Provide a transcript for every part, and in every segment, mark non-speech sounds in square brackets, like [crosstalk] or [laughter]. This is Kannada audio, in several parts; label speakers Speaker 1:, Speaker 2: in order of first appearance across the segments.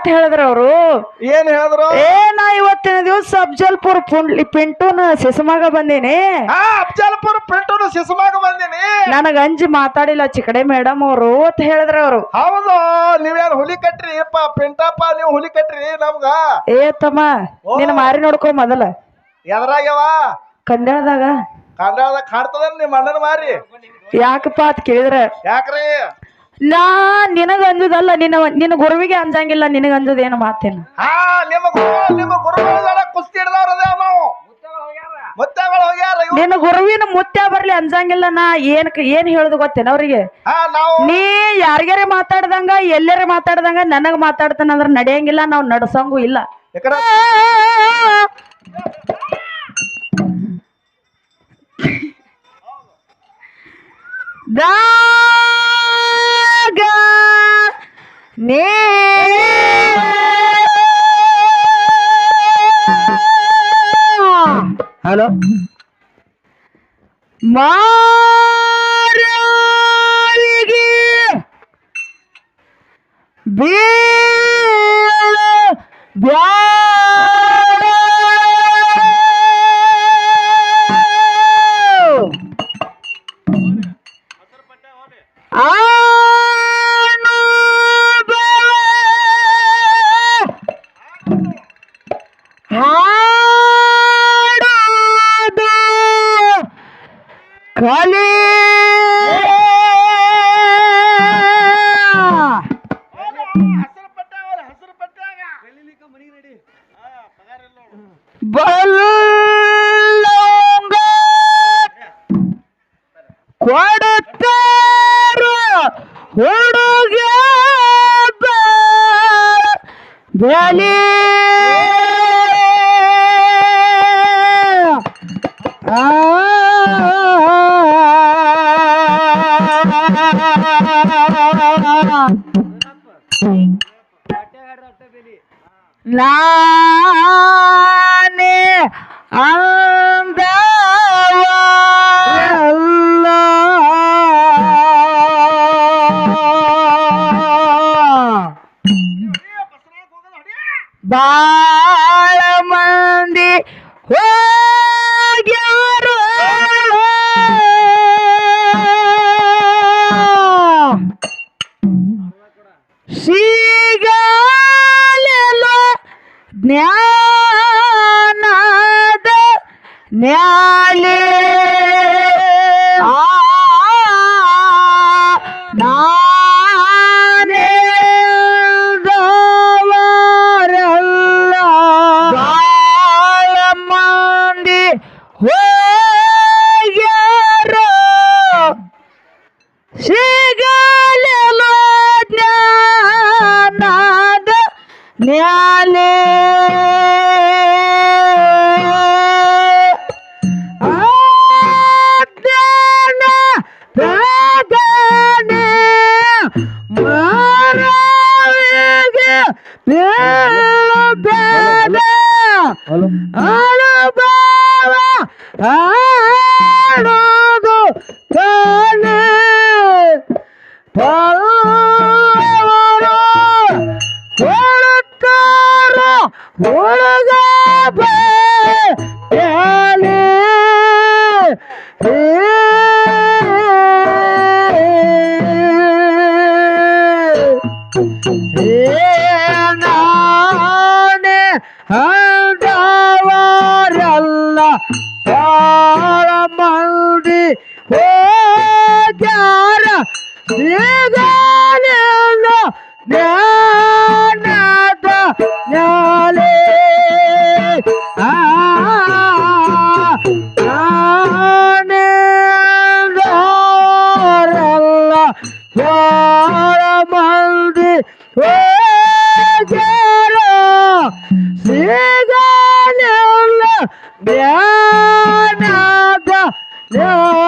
Speaker 1: ಮಾತ್ ಹೇಳಿದ್ರ ಅವರು.
Speaker 2: ಏನ್ ಹೇಳಿದ್ರು?
Speaker 1: ಏ ನಾ ಇವತ್ತಿನ ದಿವಸ ಅಫ್ಜಲ್ಪುರ್ ಪುಂಡ್ಲಿ ಪಿಂಟೂನ ಸಿಸಮಾಗ ಬಂದೀನಿ.
Speaker 2: ಹಾ ಅಫ್ಜಲ್ಪುರ ಸಿಸಮಾಗ ಸಿಸುಮಾಗ ಬಂದೀನಿ.
Speaker 1: ನನಗ ಅಂಜಿ ಮಾತಾಡಿಲ್ಲ ಚಿಕಡೆ ಮೇಡಮ್ ಅವರು ಅಂತ ಹೇಳಿದ್ರ ಅವರು.
Speaker 2: ಹೌದು ನೀವೇನ್ ಹುಲಿ ಕಟ್ರಿ? ಅಪ್ಪ ಪಿಂಟಪ್ಪ ನೀವು ಹುಲಿ ಕಟ್ರಿ ನಮ್ಗ?
Speaker 1: ಏ ತಮ್ಮ ನಿನ್ನ ಮಾರಿ ನೋಡ್ಕೊ ಮೊದಲ.
Speaker 2: ಎದ್ರಾಗ್ಯವ?
Speaker 1: ಕಂಡ್ಯಾಳದಾಗ
Speaker 2: ಕನ್ನಡದಾಗ ಕಾಡ್ತದ ನಿಮ್ಮ ಅಣ್ಣನ ಮಾರಿ?
Speaker 1: ಯಾಕಪ್ಪ ಅಂತ ಕೇಳಿದ್ರ?
Speaker 2: ಯಾಕ್ರಿ?
Speaker 1: ನಾ ನಿನಗ ಅಂಜುದಲ್ಲ ನಿನ್ನ ನಿನ್ನ ಗುರುವಿಗೆ ಅಂಜಂಗಿಲ್ಲ ನಿನಗ ಅಂಜುದೇನು ಮಾತೇನು?
Speaker 2: ಹಾ ನಿಮ್ಮ ಗುರು ನಿಮ್ಮ ಗುರುಗಳ ಕುಸ್ತಿ ನಾವು. ಮುತ್ತೆಗಳು ಹೋಗ್ಯಾರ ಇವ್ರು.
Speaker 1: ನಿನ್ನ ಗುರುವಿನ ಮುತ್ಯ ಬರ್ಲಿ ಅಂಜಂಗಿಲ್ಲ ನಾ ಏನ್ ಏನ್ ಹೇಳುದು ಗೊತ್ತೇನ ಅವ್ರಿಗೆ?
Speaker 2: ಹಾ ನಾವು
Speaker 1: ನೀ ಯಾರಿಗಾರ ಮಾತಾಡ್ದಂಗ ಎಲ್ಲಾರ ಮಾತಾಡ್ದಂಗ ನನಗ ಮಾತಾಡ್ತಾನ ಅಂದ್ರ ನಡೆಯಂಗಿಲ್ಲ ನಾವ್ ನಡ್ಸಂಗೂ ಇಲ್ಲ. ದಾ ನೇ ಹಲೋ ಮಾರಿಗೆ ಬೀಳ ಬಲಿ ನಾನೇ ನಾನೇ Yeah.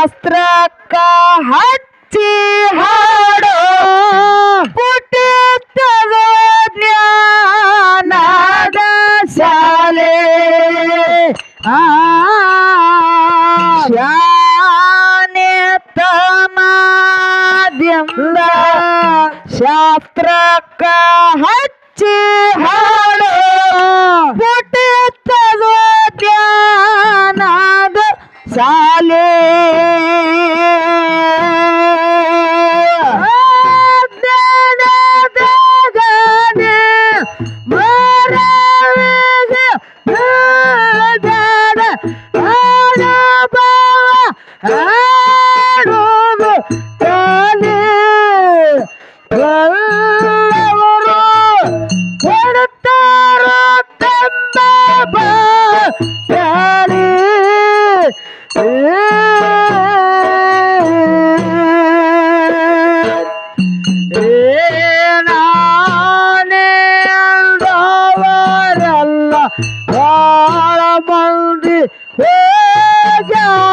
Speaker 1: शास्त्र का हट्टी है। রাজা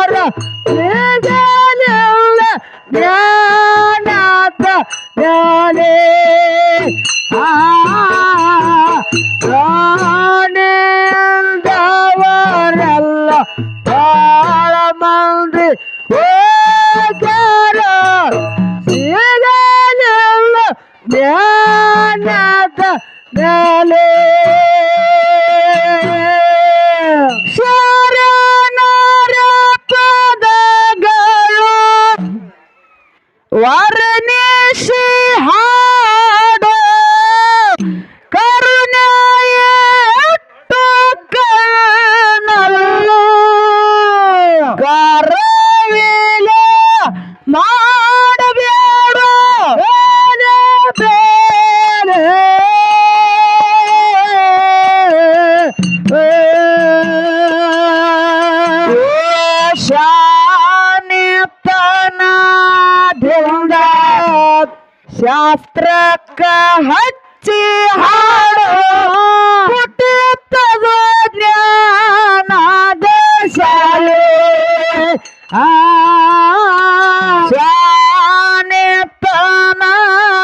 Speaker 1: ಶಾನೆ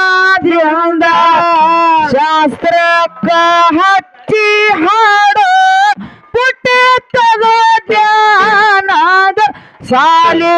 Speaker 1: ಶಾನಿತನಾದ್ರಿಂದ
Speaker 3: ಶಾಸ್ತ್ರ ಹಚ್ಚಿ ಹಾಡು ಪುಟ್ಟದ ಧ್ಯಾನದ
Speaker 1: ಸಾಲೇ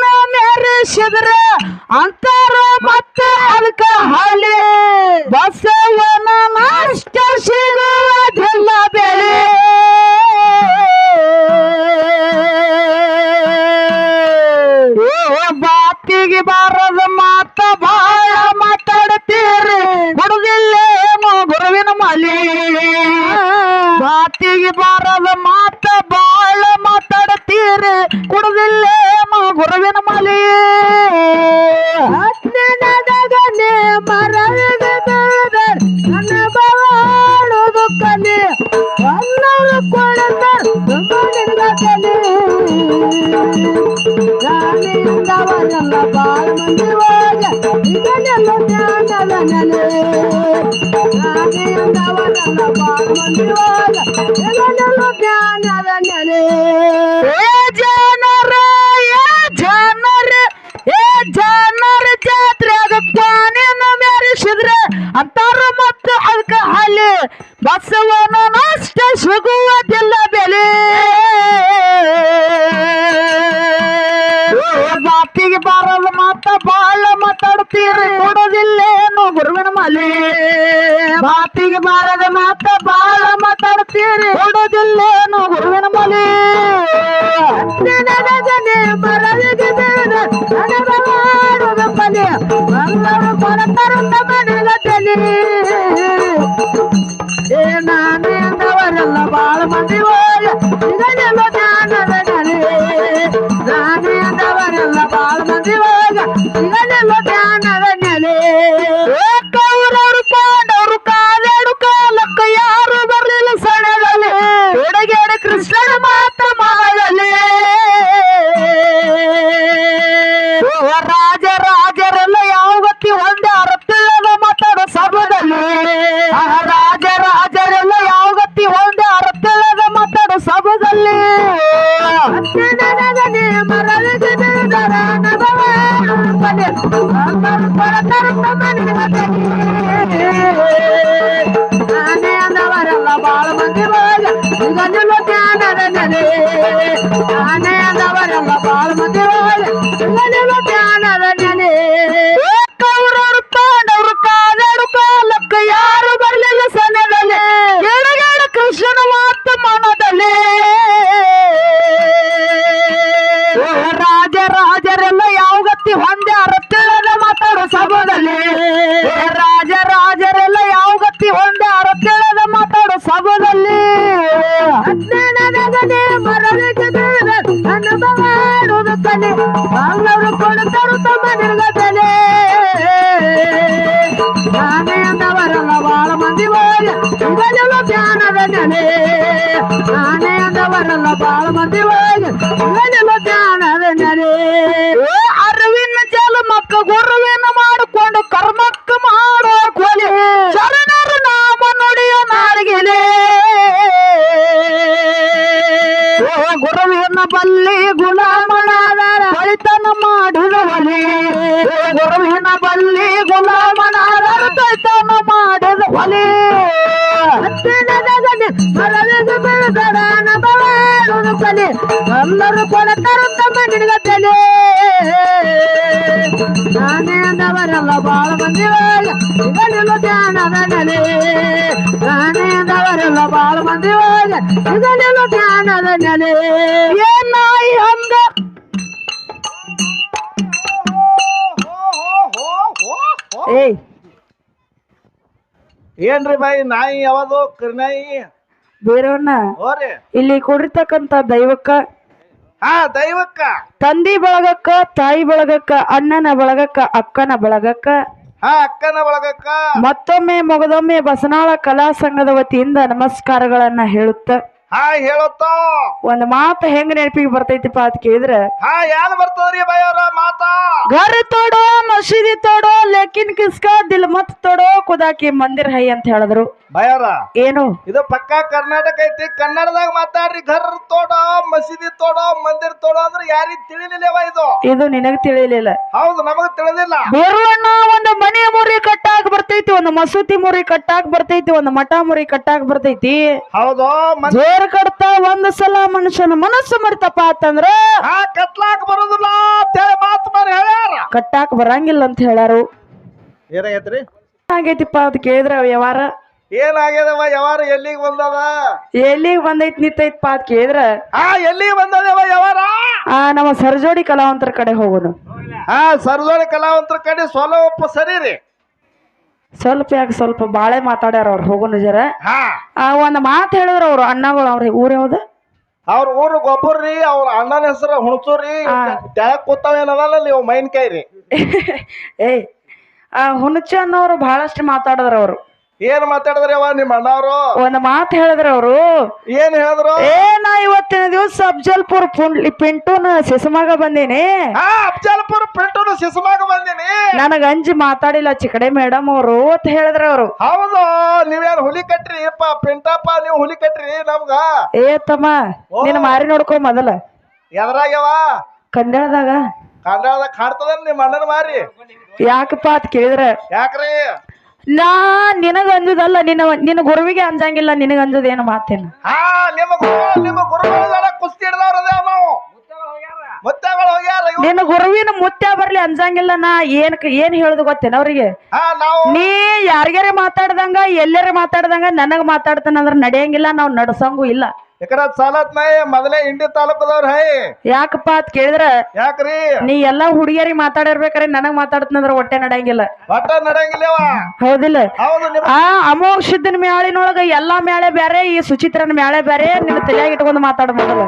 Speaker 1: ಮೈನ ಮೆರೆಸಿದ್ರ ಅಂತಾರ ಮತ್ತೆ ಅದಕ್ಕೆ ಹಳೆ ಬಸವನ ಮಾಸ್ಟರ್ ಸಿಗುವ Goodbye. ಮನುಷ್ಯನ ಹಂಗ ಏಯ್.
Speaker 2: ಏನ್ರಿ ಬಾಯಿ ನಾಯಿ ಯಾವುದು? ಕರ್ನಾಯಿ ಬೇರವನ್ನ
Speaker 1: ಇಲ್ಲಿ ಕೊಡಿರ್ತಕ್ಕಂತ ದೈವಕ್ಕ
Speaker 2: ಹಾ ದೈವಕ್ಕ.
Speaker 1: ತಂದಿ ಬಳಗಕ್ಕ ತಾಯಿ ಬಳಗಕ್ಕ ಅಣ್ಣನ ಬಳಗಕ್ಕ ಅಕ್ಕನ ಬಳಗಕ್ಕ
Speaker 2: ಹಾ ಅಕ್ಕನ ಬಳಗಕ್ಕ.
Speaker 1: ಮತ್ತೊಮ್ಮೆ ಮೊಗದೊಮ್ಮೆ ಬಸನಾಳ ಕಲಾ ಸಂಘದ ವತಿಯಿಂದ ನಮಸ್ಕಾರಗಳನ್ನ ಹೇಳುತ್ತ.
Speaker 2: ಹಾ ಹೇಳತ್ತ.
Speaker 1: ಒಂದ್ ಮಾತ ಹೆಂಗ್ ನೆನಪಿಗೆ ಬರ್ತೈತಿಪ್ಪ ಅದ್ ಕೇಳಿದ್ರ
Speaker 2: ಹಾ ಯಾರು ಬರ್ತದ್ರಿ ಬಯ್ಯವ್ರ ಮಾತ?
Speaker 1: ಗರ್ ತೋಡೋ ಮಸೀದಿ ತೋಡೋ ಲೆಕ್ಕಿನ್ ಕಿಸ್ಕ ದಿಲ್ ಮತ್ ತೋಡೋ ಕುದಾಕಿ ಮಂದಿರ್ ಹೈ ಅಂತ ಹೇಳಿದ್ರು.
Speaker 2: ಬಯ್ಯವ್ರ
Speaker 1: ಏನು?
Speaker 2: ಇದು ಪಕ್ಕಾ ಕರ್ನಾಟಕ ಐತಿ ಕನ್ನಡದಾಗ ಮಾತಾಡ್ರಿ ಘರ್ ತೋಡೋ ಮಸೀದಿ ತೋಡೋ ಮಂದಿರ್ ತೋಡೋ ಅಂದ್ರೆ ಯಾರಿಗ್ ತಿಳಿಲಿಲ್ಲವ ಇದು?
Speaker 1: ಇದು ನಿನಗ್ ತಿಳಿಲಿಲ್ಲ.
Speaker 2: ಹೌದು ನಮಗ್ ತಿಳಿದಿಲ್ಲ.
Speaker 1: ಬೇರುವಣ್ಣ ಒಂದು ಮನೆ ಮುರಿ ಕಟ್ಟಾಕ್ ಬರ್ತೈತಿ ಒಂದು ಮಸೂತಿ ಮುರಿ ಕಟ್ಟಾಕ್ ಬರ್ತೈತಿ ಒಂದು ಮಠ ಮುರಿ ಕಟ್ಟಾಕ್ ಬರ್ತೈತಿ.
Speaker 2: ಹೌದು
Speaker 1: ಬೇರ್ ಕಡ್ತ ಒಂದ್ ಸಲ ಮನುಷ್ಯನ ಮನಸ್ಸು ಮರಿತಪ್ಪ ಅಂತಂದ್ರೆ
Speaker 2: ಆ ಕತ್ಲಾಕ್ ಬರೋದಿಲ್ಲ ಅಂತೇಳಿ ಮಾತು ಹೇಳ್ಯಾರ.
Speaker 4: ಕಟ್ಟಾಕ್ ಬರಂಗಿಲ್ಲ ಅಂತ ಹೇಳ್ಯಾರು.
Speaker 2: ಏನಾಗೈತ್ರಿ?
Speaker 4: ಅದ್ ಅಂತ ಕೇಳಿದ್ರ ವ್ಯವಹಾರ
Speaker 2: ಏನಾಗ್ಯದವ? ಯಾವ ಎಲ್ಲಿಗೆ ಬಂದದ?
Speaker 4: ಎಲ್ಲಿಗೆ ಬಂದೈತಿ ನಿಂತೈತಿ ಅಂತ ಕೇಳಿದ್ರ
Speaker 2: ಆ ಎಲ್ಲಿಗೆ ಬಂದದವ ಯಾವಾರ?
Speaker 4: ಆ ನಮ್ಮ ಸರ್ಜೋಡಿ ಕಲಾವಂತರ ಕಡೆ ಹೋಗೋದು.
Speaker 2: ಆ ಸರ್ಜೋಡಿ ಕಲಾವಂತರ ಕಡೆ ಸೋಲವಪ್ಪ ಸರಿ ರೀ
Speaker 4: ಸ್ವಲ್ಪ ಯಾಕೆ ಸ್ವಲ್ಪ ಬಾಳೆ ಮಾತಾಡ್ಯಾರ ಅವ್ರು ಹೋಗೋ ನಿಜರ?
Speaker 2: ಹಾ.
Speaker 4: ಆ ಒಂದ್ ಮಾತು ಹೇಳಿದ್ರು ಅವ್ರು ಅಣ್ಣಗಳು ಅವ್ರ ಊರ್ ಯಾವ್ದ?
Speaker 2: ಅವ್ರ ಊರು ಗೊಬ್ಬರ್ರಿ ಅವ್ರ ಅಣ್ಣನ ಹೆಸರು ಹುಣಸೂರಿ
Speaker 4: ಹಾ.
Speaker 2: ತೆಳಕ್ ಕೂತಾವ ಏನದಲ್ಲ ನೀವು ಮೈನ್ಕಾಯಿ ರೀ. [laughs]
Speaker 4: ಏಯ್ ಆ ಹುಣಚ ಅನ್ನೋರು ಬಹಳಷ್ಟು ಮಾತಾಡಿದ್ರು ಅವ್ರು.
Speaker 2: ಏನ್ ಮಾತಾಡಿದ್ರೆ ಅವ ನಿಮ್ಮ ಅಣ್ಣವ್ರು?
Speaker 4: ಒಂದ್ ಮಾತು ಹೇಳಿದ್ರ ಅವರು.
Speaker 2: ಏನ್ ಹೇಳಿದ್ರು?
Speaker 4: ಏ ನಾ ಇವತ್ತಿನ ದಿವಸ ಅಫ್ಜಲ್ಪುರ್ ಪುಂಡ್ಲಿ ಪಿಂಟೂನ ಸಿಸಮಾಗ ಬಂದೀನಿ.
Speaker 2: ಆ, ಅಫ್ಜಲ್ಪುರ್ ಪಿಂಟುನು ಸಿಸುಮಾಗ ಬಂದೀನಿ?
Speaker 4: ನನಗ ಅಂಜಿ ಮಾತಾಡಿಲ್ಲ ಚಿಕಡೆ ಮೇಡಮ್ ಅವರು ಅಂತ ಹೇಳಿದ್ರ ಅವರು.
Speaker 2: ಹೌದು ನೀವೇನ್ ಹುಲಿ ಕಟ್ರಿ? ಅಪ್ಪ ಪಿಂಟಪ್ಪ ನೀವು ಹುಲಿ ಕಟ್ರಿ ನಮ್ಗ?
Speaker 4: ಏ ತಮ್ಮ ನೀನ್ ಮಾರಿ ನೋಡ್ಕೊ ಮೊದಲ.
Speaker 2: ಎದ್ರಾಗ್ಯವ?
Speaker 4: ಕಂಡ್ಯಾಳದಾಗ?
Speaker 2: ಕಂಡಾಳದಾಗ ಕಾಡ್ತದ ನಿಮ್ಮ ಅಣ್ಣನ ಮಾರಿ?
Speaker 4: ಯಾಕಪ್ಪ ಅಂತ ಕೇಳಿದ್ರ.
Speaker 2: ಯಾಕ್ರಿ?
Speaker 4: ನಾ ನಿನಗ ಅಂಜುದಲ್ಲ ನಿನ್ನ ನಿನ್ನ ಗುರುವಿಗೆ ಅಂಜಂಗಿಲ್ಲ ನಿನಗ ಅಂಜುದೇನು ಮಾತೇನ? ಮಾತೇನು
Speaker 2: ಹಾ ನಿಮ್ಮ ಗುರು ನಿಮ್ಮ ಕುಸ್ತಿ ಹಿಡ್ದವ್ರದ ನಾವು. ಮುತ್ತೆಗಳು ಹೋಗ್ಯಾರ ಇವ್ರು.
Speaker 4: ನಿನ್ನ ಗುರುವಿನ ಮುತ್ಯ ಬರ್ಲಿ ಅಂಜಂಗಿಲ್ಲ ನಾ ಏನ್ ಏನ್ ಹೇಳುದು ಗೊತ್ತೇನ ಅವ್ರಿಗೆ?
Speaker 2: ಹಾ ನಾವು
Speaker 4: ನೀ ಯಾರಿಗಾರ ಮಾತಾಡ್ದಂಗ ಎಲ್ಲಾರ ಮಾತಾಡ್ದಂಗ ನನಗ ಮಾತಾಡ್ತಾನಂದ್ರ ನಡೆಯಂಗಿಲ್ಲ ನಾವ್ ನಡ್ಸಂಗೂ ಇಲ್ಲ.
Speaker 2: ಇಕಡ ಸಾಲತ್ ನಾಯಿ ಮೊದಲೇ ಇಂಡಿ ತಾಲೂಕದವ್ರ ಹೈ.
Speaker 4: ಯಾಕಪ್ಪ ಅಂತ ಕೇಳಿದ್ರ?
Speaker 2: ಯಾಕ್ರಿ?
Speaker 4: ನೀ ಎಲ್ಲಾ ಹುಡುಗಿಯರಿಗೆ ಮಾತಾಡಿರ್ಬೇಕಾರೆ ನನಗ್ ಮಾತಾಡ್ತಂದ್ರ ಹೊಟ್ಟೆ ನಡೆಯಂಗಿಲ್ಲ.
Speaker 2: ಒಟ್ಟ ನಡೆಯಂಗಿಲ್ಲವ?
Speaker 4: ಹೌದಿಲ್ಲ.
Speaker 2: ಹೌದು
Speaker 4: ಆ ಅಮೋಘ ಸಿದ್ದನ ಮ್ಯಾಳಿನೊಳಗ ಎಲ್ಲಾ ಮ್ಯಾಳೆ ಬ್ಯಾರೆ ಈ ಸುಚಿತ್ರನ ಮ್ಯಾಳೆ ಬ್ಯಾರೆ ನಿನ್ನ ತಲೆಯಾಗ ಇಟ್ಕೊಂಡು ಮಾತಾಡ ಮೊದಲು.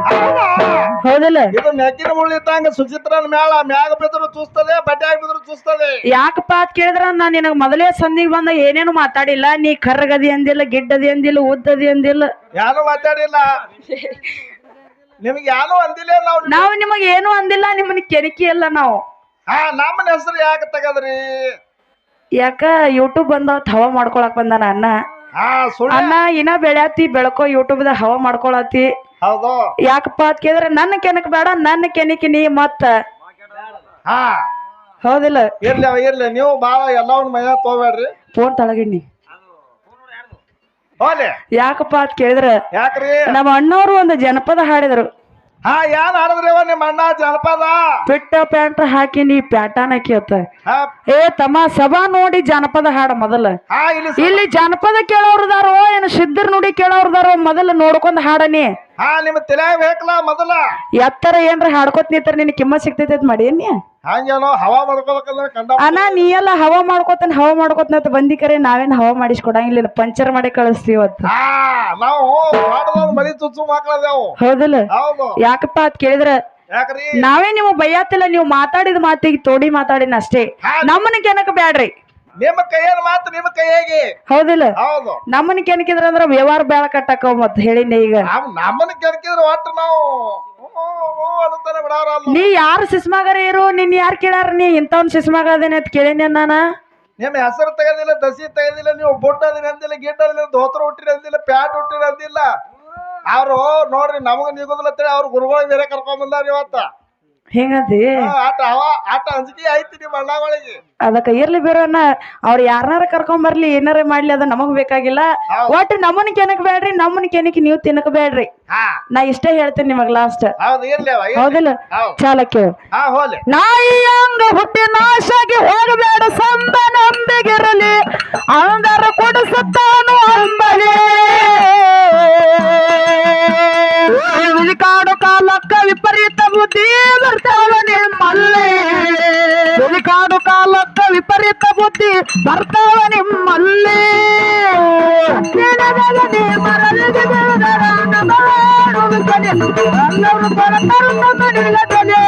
Speaker 4: ಹೌದಿಲ್ಲ.
Speaker 2: ಇದು ನೆಕ್ಕಿನ ಮುಳ್ಳಿದ್ದಂಗ ಸುಚಿತ್ರನ ಮ್ಯಾಳ ಮ್ಯಾಗ ಬಿದ್ರು ಚೂಸ್ತದೆ ಬಡ್ಡ್ಯಾಗ ಬಿದ್ರು ಚೂಸ್ತದೆ.
Speaker 4: ಯಾಕಪ್ಪ ಅದ್ ಕೇಳಿದ್ರ? ನಾ ನಿನಗ ಮೊದಲೇ ಸಂದಿಗೆ ಬಂದ ಏನೇನು ಮಾತಾಡಿಲ್ಲ ನೀ ಕರ್ರಗದಿ ಅಂದಿಲ್ಲ ಗಿಡ್ಡದಿ ಅಂದಿಲ್ಲ ಉದ್ದದಿ ಅಂದಿಲ್ಲ.
Speaker 2: ಯಾರು ಮಾತಾಡಿಲ್ಲ? [laughs] ನಿಮ್ಗೆ ಯಾರು ಅಂದಿಲ್ಲ ನಾವು
Speaker 4: ನಾವು ನಿಮಗೆ ಏನು ಅಂದಿಲ್ಲ ನಿಮ್ಮನ್ನ ಕೆರಿಕಿ ಅಲ್ಲ ನಾವು.
Speaker 2: ಹಾ ನಮ್ಮನ ಹೆಸರು ಯಾಕೆ ತಗದ್ರಿ?
Speaker 4: ಯಾಕ ಯೂಟ್ಯೂಬ್ ಬಂದಾವ ಹವಾ ಮಾಡ್ಕೊಳಕ್ ಬಂದಾನ ಅಣ್ಣ
Speaker 2: ಹಾ ಸುಳ್ಳು.
Speaker 4: ಅಣ್ಣ ಇನ್ನ ಬೆಳ್ಯಾತಿ ಬೆಳಕೋ ಯೂಟ್ಯೂಬ್ ದಾಗ ಹವಾ ಮಾಡ್ಕೊಳತಿ.
Speaker 2: ಹೌದು.
Speaker 4: ಯಾಕಪ್ಪ ಅಂತ ಕೇಳಿದ್ರೆ ನನ್ನ ಕೆನಕ್ ಬೇಡ ನನ್ನ ಕೆನಕಿ ನೀ ಮತ್ತ.
Speaker 2: ಹಾ.
Speaker 4: ಹೌದಿಲ್ಲ.
Speaker 2: ಇರ್ಲಿ ಅವ ಇರ್ಲಿ. ನೀವು ಬಾಳ ಎಲ್ಲವನ್ನ ಮೈಯ ತಗೋಬೇಡ್ರಿ.
Speaker 4: ಫೋನ್ ತಳಗಿಣ್ಣಿ
Speaker 2: ಹೋಲಿ.
Speaker 4: ಯಾಕಪ್ಪ ಅಂತ ಕೇಳಿದ್ರ
Speaker 2: ಯಾಕ್ರಿ?
Speaker 4: ನಮ್ಮ ಅಣ್ಣವ್ರು ಒಂದು ಜನಪದ ಹಾಡಿದ್ರು.
Speaker 2: ಹಾ ಯಾನ್ ಹಾಡಿದ್ರಿ ನಿಮ್ಮ ಅಣ್ಣ ಜನಪದ?
Speaker 4: ಪಿಟ್ಟ ಪ್ಯಾಂಟ್ ಹಾಕಿ ನೀ ಪ್ಯಾಟಾನ್
Speaker 2: ಕೇಳ್ತ.
Speaker 4: ಏ ತಮ್ಮ ಸಭಾ ನೋಡಿ ಜನಪದ ಹಾಡ ಮೊದಲ.
Speaker 2: ಹಾ ಇಲ್ಲಿ ಸ-
Speaker 4: ಇಲ್ಲಿ ಜನಪದ ಕೇಳೋರ್ದಾರೋ ಏನು ಸಿದ್ಧರ್ ನೋಡಿ ಕೇಳೋರ್ದಾರೋ ಮೊದಲು ನೋಡ್ಕೊಂಡ್ ಹಾಡನಿ
Speaker 2: ಹಾ ನಿಮ್ ತಲೆ ಬೇಕಲ್ಲ ಮೊದಲ.
Speaker 4: ಎತ್ತರ ಏನ್ರ ಹಾಡ್ಕೊತ್ ನಿಂತರ ನಿನ್ ಕಿಮ್ಮತ್ ಸಿಗ್ತೈತಿ ಅಂತ ಮಾಡಿ ನೀ?
Speaker 2: ಹಂಗೇನೋ ಹವಾ ಮಾಡ್ಕೋಬೇಕಂದ್ರೆ ಕಂಡ
Speaker 4: ಅಣ್ಣ ನೀ ಎಲ್ಲ ಹವಾ ಮಾಡ್ಕೋತಾನೆ ಹವಾ ಮಾಡ್ಕೋತಾನ ಬಂದಿ ಕರೆ ನಾವೇನ್ ಹವಾ ಮಾಡಿಸ್ಕೊಡಂಗಿಲ್ಲ ಪಂಚರ್ ಮಾಡಿ ಕಳಿಸ್ತೀವಿ ಇವತ್ತು.
Speaker 2: ಹೌದಲ್ಲ ನಾವು ಮಾಡೋದೊಂದು ಮರಿ ಚುಚ್ಚು ಮಕ್ಕಳದೇವು
Speaker 4: ಹೌದಿಲ್ಲ?
Speaker 2: ಹೌದು.
Speaker 4: ಯಾಕಪ್ಪ ಅದ್ ಕೇಳಿದ್ರ?
Speaker 2: ಯಾಕ್ರಿ?
Speaker 4: ನಾವೇ ನೀವು ಬೈಯಾತಿಲ್ಲ ನೀವು ಮಾತಾಡಿದ ಮಾತಿಗೆ ತೋಡಿ ಮಾತಾಡಿನ ಅಷ್ಟೇ. ನಮ್ಮನ್ನ ಕೆನಕ ಬ್ಯಾಡ್ರಿ?
Speaker 2: ನಿಮ್ಮ ಕೈಯನ್ ಮಾತು ನಿಮ್ಮ ಕೈಯಾಗಿ
Speaker 4: ಹೌದಿಲ್ಲ?
Speaker 2: ಹೌದು.
Speaker 4: ನಮ್ಮನ್ನ ಕೆನಕಿದ್ರ ಅಂದ್ರೆ ವ್ಯವಹಾರ ಬೇಳ ಕಟ್ಟಾಕ ಮತ್ತೆ ಹೇಳಿನ ಈಗ.
Speaker 2: ನಮ್ ನಮ್ಮನ್ನ ಕೆಣಕಿದ್ರೆ ಒಟ್ಟು ನಾವು
Speaker 4: ನೀ ಯಾರು ಸಿಸ್ಮಾಗರ ಇರು ನಿನ್ ಯಾರು ಕೇಳ್ಯಾರ? ನೀ ಇಂಥವ್ನ ಸಿಸ್ಮಾಗ ಅದೇನೆ ಅಂತ ಕೇಳಿನಿ ನಾನ
Speaker 2: ನಿಮ್ಮ ಹೆಸರು ತೆಗೆದಿಲ್ಲ ದಸಿ ತೆಗೆದಿಲ್ಲ ನೀವು ಬೊಟ್ಟ ಅದಿನ ಅಂದಿಲ್ಲ ಅದಿಲ್ಲ ದೋತ್ರ ಹುಟ್ಟಿರಿ ಅಂದಿಲ್ಲ ಪ್ಯಾಟ್ ಹುಟ್ಟಿರಿ ಅಂದಿಲ್ಲ. ಅವ್ರು ನೋಡ್ರಿ ನಮಗ ನಿಗೋದಿಲ್ಲ ಅವ್ರ ಗುರುಗಳು ಬೇರೆ ಕರ್ಕೊಂಡ್ ಬಂದಾರ ಇವತ್ತ.
Speaker 4: ಹಿಂಗಂತಿ
Speaker 2: ಆಟ ಆಟ ಅಂಜಿಕೆ ಐತಿ ನಿಮ್ಮ ಅಣ್ಣಗಳಿಗೆ
Speaker 4: ಅದಕ್ಕ ಇರ್ಲಿ ಬಿರೋನ ಅವ್ರ ಯಾರನಾರ ಕರ್ಕೊಂಡ್ ಬರ್ಲಿ ಏನಾರ ಮಾಡ್ಲಿ ಅದ ನಮಗ್ ಬೇಕಾಗಿಲ್ಲ. ಒಟ್ಟು ನಮ್ಮನ್ನ ಕೆನಕ್ ಬೇಡ್ರಿ ನಮ್ಮನ್ನ ಕೆನಕ್ ನೀವು ತಿನ್ನಕ್ ಬೇಡ್ರಿ
Speaker 2: ಹಾ.
Speaker 4: ನಾ ಇಷ್ಟೇ ಹೇಳ್ತೀನಿ ನಿಮಗ್ ಲಾಸ್ಟ್. ಹೌದಿಲ್ಲ?
Speaker 2: ಹೌದ್.
Speaker 4: ಚಾಲಕ್ಕೆ
Speaker 2: ಹಾ ಹೋಲಿ
Speaker 4: ನಾಯಿ ಅಂಗ ಹುಟ್ಟಿ ನಾಶಾಗಿ ಹೋಗಬೇಡ ಸಂದ ನಂಬಿಗಿರಲಿ ಅಂದರ ಕೊಡಿಸುತ್ತಾನು ಅಂಬಲಿ. ಕಾಡು లక్క విపరీతము భర్తవని మళ్ళీ. కాదు కాలక్క విపరీత బుద్ధి భర్తవని మళ్ళీ. అందరూ భర్తలు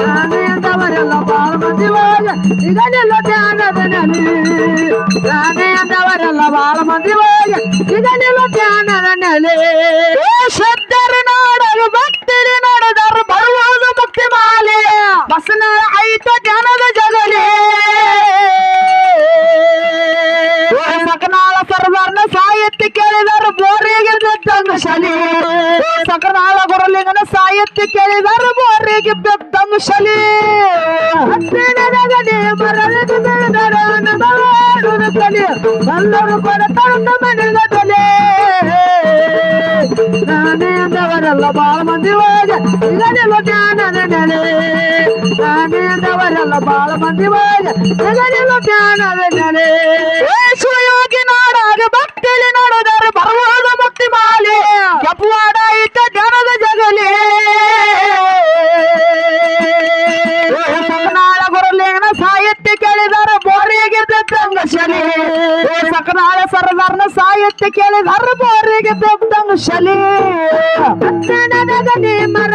Speaker 4: ನಾನೆಂದವರೆಲ್ಲ ಬಾಳ ಮಂದಿ ಹೋಗ ಇದನ್ನೆಲ್ಲ ಧ್ಯಾನದ ನೆಲೆ ನಾನೆಂದವರೆಲ್ಲ ಬಾಳ ಮಂದಿ ಹೋಗ ಇದನ್ನೆಲ್ಲ ಧ್ಯಾನದ ನೆಲೆ ಶ್ರದ್ಧರ ನಾಡಲು, ಭಕ್ತರಿ ನಡೆದರು, ಬರುವುದು ಮುಕ್ತಿ ಮಾಲೆ ಬಸನ ಐತ ಧ್ಯಾನದ ಜಗಲೇ. ಸಕನಾಳ ಸರ್ವರ್ನ ಸಾಹಿತ್ಯ ಕೇಳಿದರು, ಬೋರಿಗೆ ಬೆದ್ದಂಗ ಸಕನಾಳ ಸಾಹಿತ್ಯ ಕೇಳಿದರು, ಬೋರಿಗೆ ಬೆದ್ದಂಗ ಶಲಿ ಹತ್ತಿರದಗದೆ ಮರಳಿಗೆ ಬೆಳೆದರ ತಲೆ. ಕೊಡ ಬಾಳ ಮಂದಿ ಒಳಗೆ ಇದನ್ನೆಲ್ಲ ಧ್ಯಾನದ ನೆಲೆ.
Speaker 3: ಬಾಳ ಮಂದಿ ಹೋಗಿ ಸಿಗಲಿಲ್ಲ ಜ್ಞಾನದ ನೆಲೆ.
Speaker 4: ಶಿವಯೋಗಿ ನಾಡಾಗ ಭಕ್ತಿಲಿ ನೋಡೋದಾರ ಬರುವುದು ಮುಕ್ತಿ ಮಾಲೆ ಕಪುವಾಡ ಸಾಹಿತ್ಯ ಕೇಳಿ ಹರ್ಬೋರಿಗೆ ಬೆದ್ದಂಗ ಶಲಿ.
Speaker 3: ಮರವಿಗೆ ಅನುಭವ